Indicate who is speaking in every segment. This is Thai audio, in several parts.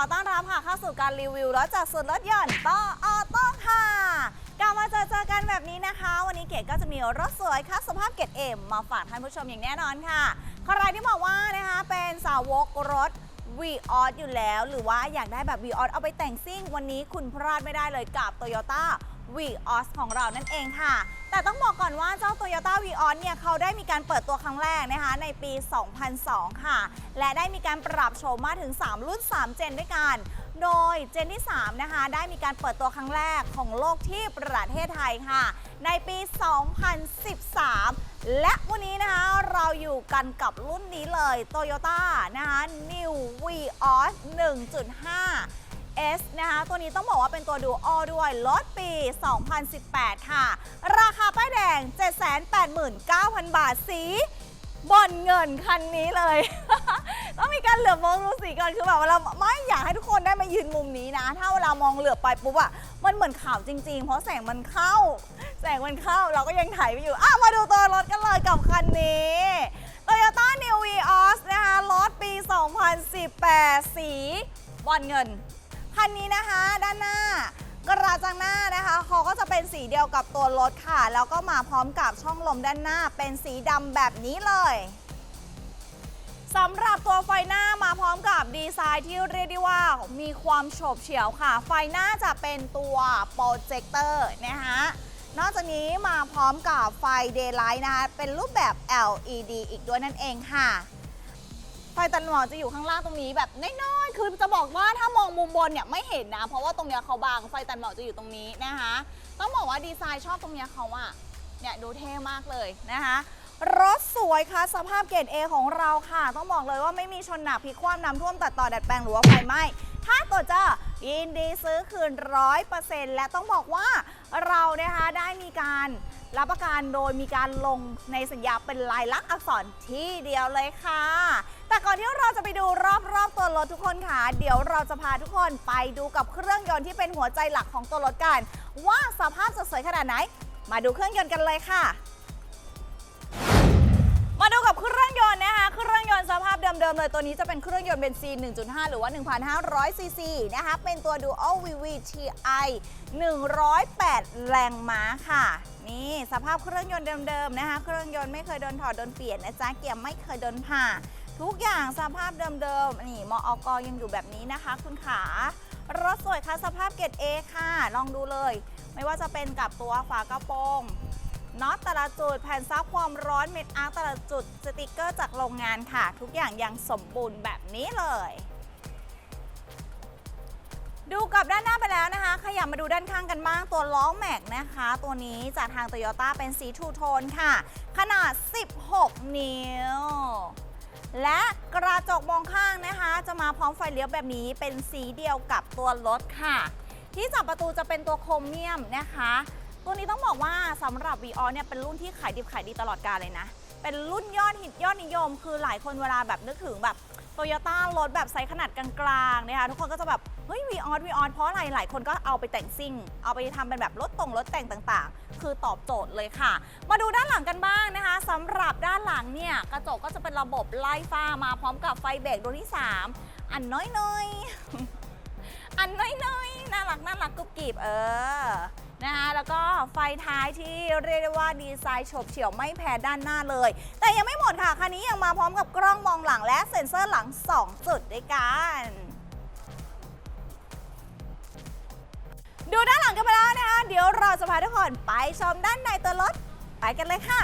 Speaker 1: ขอต้อนรับค่ะเข้าสู่การรีวิวรถจากศูนย์รถยนต์ต่อออโต้ค่ะกลับมาเจอเจอกันแบบนี้นะคะ วันนี้เกดก็จะมีรถสวยค่ะสภาพเกรดเอ็มมาฝากท่านผู้ชมอย่างแน่นอนค่ะ ใครที่บอกว่านะคะเป็นสาวกรถ v ีออสอยู่แล้ว หรือว่าอยากได้แบบ v ีออสเอาไปแต่งซิ่ง วันนี้คุณพลาดไม่ได้เลยกับ Toyota v ีออสของเรานั่นเองค่ะ แต่ต้องบอกก่อนว่าเจ้า Toyota v ีออสเนี่ยเขาได้มีการเปิดตัวครั้งแรกนะคะในปี 2002 ค่ะ และได้มีการปรับโฉมมาถึง 3 รุ่น 3 เจนด้วยกัน โดยเจนที่ 3 นะคะ ได้มีการเปิดตัวครั้งแรกของโลกที่ประเทศไทยค่ะ ในปี 2013 และวันนี้นะคะเราอยู่กันกับรุ่นนี้เลย Toyota นะคะ New Vios 1.5 S นะคะตัวนี้ต้องบอกว่าเป็นตัวดูออด้วยรถปี 2018 ค่ะ ราคาป้ายแดง 789,000 บาทสีบอลเงินคันนี้เลย ต้องมีการเหลือบมองดูสีก่อนคือแบบว่าเราไม่อยากให้ทุกคนได้มายืนมุมนี้นะ ถ้าเวลามองเหลือบไปปุ๊บอะมันเหมือนขาวจริง ๆ เพราะแสงมันเข้า แสงมันเข้าเราก็ยังถ่ายไปอยู่อะมาดูตัวรถกันเลยกับคันนี้ Toyota New Vios นะคะรถปี 2018 สีบอลเงิน คันนี้นะคะด้านหน้ากระจังหน้านะคะเขาก็จะเป็นสีเดียวกับตัวรถค่ะ แล้วก็มาพร้อมกับช่องลมด้านหน้าเป็นสีดำแบบนี้เลยสำหรับตัวไฟหน้ามาพร้อมกับดีไซน์ที่เรียกได้ว่ามีความโฉบเฉี่ยวค่ะ ไฟหน้าจะเป็นตัวโปรเจคเตอร์นะคะนอกจากนี้มาพร้อมกับไฟเดย์ไลท์นะคะเป็นรูปแบบ LED อีกด้วยนั่นเองค่ะ ไฟตันหมอกจะอยู่ข้างล่างตรงนี้แบบน้อยๆ คือจะบอกว่าถ้ามองมุมบนเนี่ยไม่เห็นนะ เพราะว่าตรงเนี้ยเขาบางไฟตันหมอกจะอยู่ตรงนี้นะคะ ต้องบอกว่าดีไซน์ชอบตรงเนี้ยเขาอะเนี่ยดูเท่มากเลยนะคะรถสวยค่ะสภาพเกรด A ของเราค่ะ ต้องบอกเลยว่าไม่มีชนหนักพลิกคว่ำน้ำท่วมตัดต่อดัดแปลงหรือว่าไฟไหม้ถ้าตัวเจะยินดีซื้อคืนร้อยเปอร์เซ็นต์และต้องบอกว่าเรานะคะได้มีการ รับประกันโดยมีการลงในสัญญาเป็นลายลักษณ์อักษรที่เดียวเลยค่ะ แต่ก่อนที่เราจะไปดูรอบๆตัวรถทุกคนค่ะ เดี๋ยวเราจะพาทุกคนไปดูกับเครื่องยนต์ที่เป็นหัวใจหลักของตัวรถกัน ว่าสภาพสดสวยขนาดไหน มาดูเครื่องยนต์กันเลยค่ะ ดิมเลยตัวนี้จะเป็นเครื่องยนต์เบนซิน 1.5 หรือว่า 1,500 ซีซีนะคะ เป็นตัว Dual VVTi 108 แรงม้าค่ะ นี่สภาพเครื่องยนต์เดิมๆนะคะ เครื่องยนต์ไม่เคยโดนถอดโดนเปลี่ยนนะจ๊ะ เกียร์ไม่เคยโดนผ่า ทุกอย่างสภาพเดิมๆ นี่มออกยังอยู่แบบนี้นะคะ คุณขารถสวยค่ะสภาพเกรด A ค่ะ ลองดูเลย ไม่ว่าจะเป็นกับตัวฝากระโปรง น็อตแต่ละจุด แผ่นซับความร้อนเม็ดอาร์ตแต่ละจุด สติกเกอร์จากโรงงานค่ะ ทุกอย่างยังสมบูรณ์แบบนี้เลย ดูกับด้านหน้าไปแล้วนะคะ ขยับมาดูด้านข้างกันบ้าง ตัวล้อแม็กนะคะ ตัวนี้จากทาง Toyota เป็นสีทูโทนค่ะ ขนาด 16 นิ้ว และกระจกมองข้างนะคะ จะมาพร้อมไฟเลี้ยวแบบนี้เป็นสีเดียวกับตัวรถค่ะ ที่จับประตูจะเป็นตัวโครเมียมนะคะ ตัวนี้ต้องบอกว่าสำหรับ v ีออเนี่ยเป็นรุ่นที่ขายดิบขายดีตลอดกาลเลยนะ เป็นรุ่นยอดฮิตยอดนิยม คือหลายคนเวลาแบบนึกถึงแบบโตโยต้ารถแบบไซส์ขนาดกลางๆนะคะทุกคนก็จะแบบ เฮ้ย v ีออสวีออเพราะอะไรหลายคนก็เอาไปแต่งซิ่ง เอาไปทำเป็นแบบรถตรงรถแต่งต่างๆ คือตอบโจทย์เลยค่ะ มาดูด้านหลังกันบ้างนะคะสำหรับด้านหลังเนี่ย กระจกก็จะเป็นระบบไล่ฟ้ามาพร้อมกับไฟเบรกดวงที่ 3 อันน้อยๆ อันน้อยๆ น่ารักน่ารักกรุบกริบเออนะคะแล้วก็ไฟท้ายที่เรียกได้ว่าดีไซน์ฉบเฉี่ยวไม่แพ้ด้านหน้าเลย แต่ยังไม่หมดค่ะ คันนี้ยังมาพร้อมกับกล้องมองหลังและเซ็นเซอร์หลัง 2 จุดด้วยกันดูด้านหลังกันไปแล้วนะคะ เดี๋ยวเราจะพาทุกคนไปชมด้านในตัวรถ ไปกันเลยค่ะ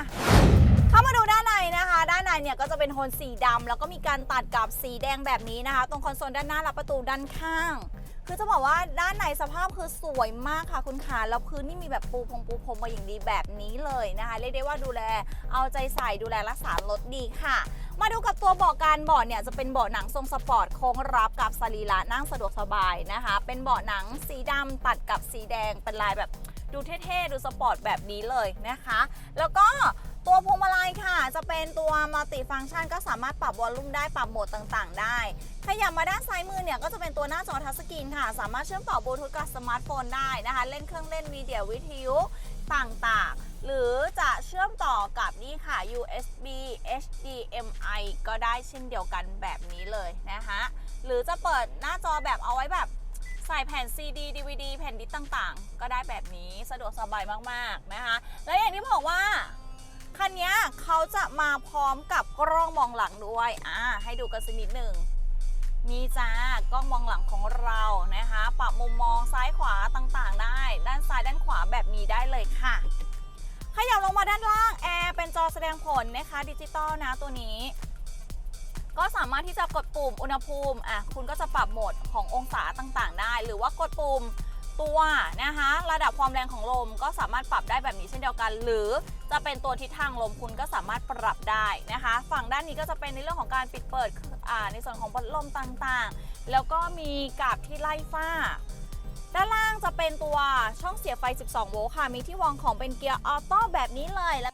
Speaker 1: เข้ามาดูด้านในนะคะ ด้านในเนี่ยก็จะเป็นโทนสีดำแล้วก็มีการตัดกับสีแดงแบบนี้นะคะ ตรงคอนโซลด้านหน้าและประตูด้านข้าง คือจะบอกว่าด้านในสภาพคือสวยมากค่ะคุณขาแล้วพื้นนี่มีแบบปูพงปูพรมมาอย่างดีแบบนี้เลยนะคะเรียกได้ว่าดูแลเอาใจใส่ดูแลรักษารถดีค่ะ มาดูกับตัวเบาะการเบาะเนี่ยจะเป็นเบาะหนังทรงสปอร์ตโค้งรับกับสรีระนั่งสะดวกสบายนะคะ เป็นเบาะหนังสีดำตัดกับสีแดงเป็นลายแบบดูเท่ๆดูสปอร์ตแบบนี้เลยนะคะ แล้วก็ ตัวพวงมาลัยค่ะ จะเป็นตัวมัลติฟังก์ชันก็สามารถปรับวอลลุ่มได้ปรับโหมดต่างๆ ได้ ขยับมาด้านซ้ายมือเนี่ยก็จะเป็นตัวหน้าจอทัชสกรีนค่ะ สามารถเชื่อมต่อบลูทูธกับสมาร์ทโฟนได้นะคะ เล่นเครื่องเล่นวีดีโอวิทยุต่างๆ หรือจะเชื่อมต่อกับนี่ค่ะ USB HDMI ก็ได้เช่นเดียวกันแบบนี้เลยนะคะหรือจะเปิดหน้าจอแบบเอาไว้แบบใส่แผ่น CD DVD แผ่นดิสต่างๆ ก็ได้แบบนี้สะดวกสบายมากๆนะคะ และอย่างที่บอกว่า คันนี้เขาจะมาพร้อมกับกล้องมองหลังด้วย อ่า ให้ดูกันสักนิดหนึ่งนี่จ้ากล้องมองหลังของเรานะคะ ปรับมุมมองซ้ายขวาต่างๆ ได้ ด้านซ้ายด้านขวาแบบนี้ได้เลยค่ะ ขยับลงมาด้านล่างแอร์เป็นจอแสดงผลนะคะดิจิตอลนะตัวนี้ ก็สามารถที่จะกดปุ่มอุณหภูมิอะคุณก็จะปรับโหมดขององศาต่างๆ ได้ หรือว่ากดปุ่ม ตัวนะคะ ระดับความแรงของลมก็สามารถปรับได้แบบนี้เช่นเดียวกัน หรือจะเป็นตัวทิศทางลมคุณก็สามารถปรับได้นะคะ ฝั่งด้านนี้ก็จะเป็นในเรื่องของการปิดเปิดในส่วนของพัดลมต่างๆ แล้วก็มีกับที่ไล่ฝ้า ด้านล่างจะเป็นตัวช่องเสียบไฟ 12 โวลต์ค่ะ มีที่วางของเป็นเกียร์ออโต้แบบนี้เลยและ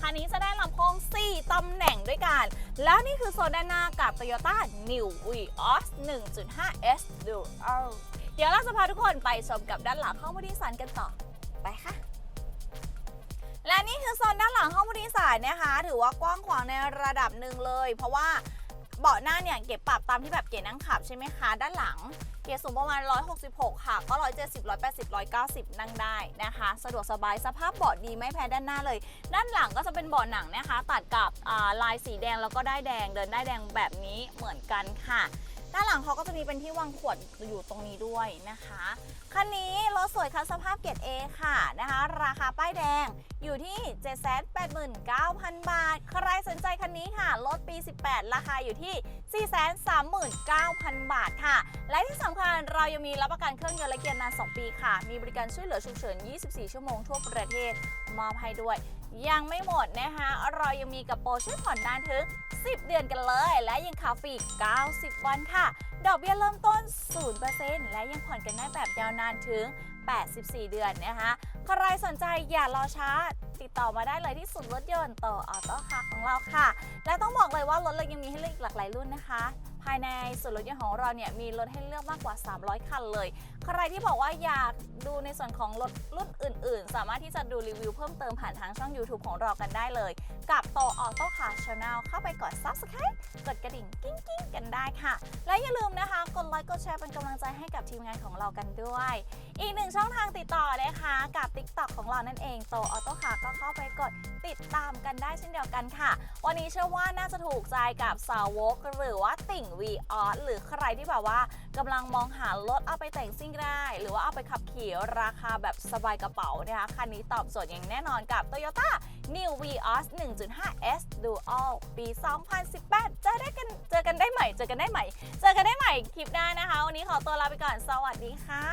Speaker 1: คันนี้จะได้ลำโพง แล้วนี่คือโซนด้านหน้ากับ Toyota New Vios 1.5S Dual เดี๋ยวเราจะพาทุกคนไปชมกับด้านหลังห้องผู้โดยสารกันต่อ ไปค่ะ และนี่คือโซนด้านหลังห้องผู้โดยสารนะคะ ถือว่ากว้างขวางในระดับหนึ่งเลย เพราะว่า เบาะหน้าเนี่ยเก็บปรับตามที่แบบเก๋นั่งขับใช่ไหมคะ ด้านหลังเกียร์สูงประมาณ 166 ค่ะ ก็ 170 180 190 นั่งได้นะคะ สะดวกสบายสภาพเบาะดีไม่แพ้ด้านหน้าเลย ด้านหลังก็จะเป็นเบาะหนังนะคะ ตัดกับลายสีแดงแล้วก็ได้แดงเดินได้แดงแบบนี้เหมือนกันค่ะ ด้านหลังเขาก็จะมีเป็นที่วางขวดอยู่ตรงนี้ด้วยนะคะคันนี้รถสวยคันสภาพเกรด A ค่ะนะคะ ราคาป้ายแดงอยู่ที่ 789,000 บาท ใครสนใจคันนี้ค่ะรถปี 18 ราคาอยู่ที่ 439,000 บาทค่ะ และที่สำคัญเรายังมีรับประกันเครื่องยนต์และเกียร์นาน 2 ปีค่ะ มีบริการช่วยเหลือฉุกเฉิน 24 ชั่วโมงทั่วประเทศมอบให้ด้วย ยังไม่หมดนะคะ เรายังมีกับโปรช่วยผ่อนนานถึง 10 เดือนกันเลย และยังคาฟรี90 วันค่ะ ดอกเบี้ยเริ่มต้น 0%และยังผ่อนกันได้แบบยาวนานถึง 84 เดือนนะคะ ใครสนใจอย่ารอช้า ติดต่อมาได้เลยที่ศูนย์รถยนต์ต่อออโต้คาของเราค่ะ และต้องบอกเลยว่ารถเรายังมีให้เลือกอีกหลากหลายรุ่นนะคะ ภายในส่วนรถยนต์ของเราเนี่ยมีรถให้เลือกมากกว่า 300 คันเลย ใครที่บอกว่าอยากดูในส่วนของรถรุ่นอื่น ๆ สามารถที่จะดูรีวิวเพิ่มเติมผ่านทางช่อง YouTube ของเรากันได้เลย กับโตออโต้คาร์ชาแนลเข้าไปกด Subscribe กดกระดิ่งกิ้งกิ้งกันได้ค่ะ และอย่าลืมนะคะ กดไลค์กดแชร์เป็นกำลังใจให้กับทีมงานของเรากันด้วย อีกหนึ่งช่องทางติดต่อนะคะกับ TikTok ของเรานั่นเองโตออโต้คาร์ก็เข้าไปกดติดตามกันได้เช่นเดียวกันค่ะ วันนี้เชื่อว่าน่าจะถูกใจกับสาวกหรือว่าติ่ง v ีออสหรือใครที่แบบว่ากำลังมองหารถเอาไปแต่งซิ่งได้ หรือว่าเอาไปขับขี่ราคาแบบสบายกระเป๋านะคะคันนี้ตอบโจทย์อย่างแน่นอนกับ Toyota New Vios 1.5S Dual ปี 2018 เจอได้กันเจอกันได้ใหม่ เจอกันได้ใหม่ เจอกันได้ใหม่คลิปหน้านะคะ วันนี้ขอตัวลาไปก่อน สวัสดีค่ะ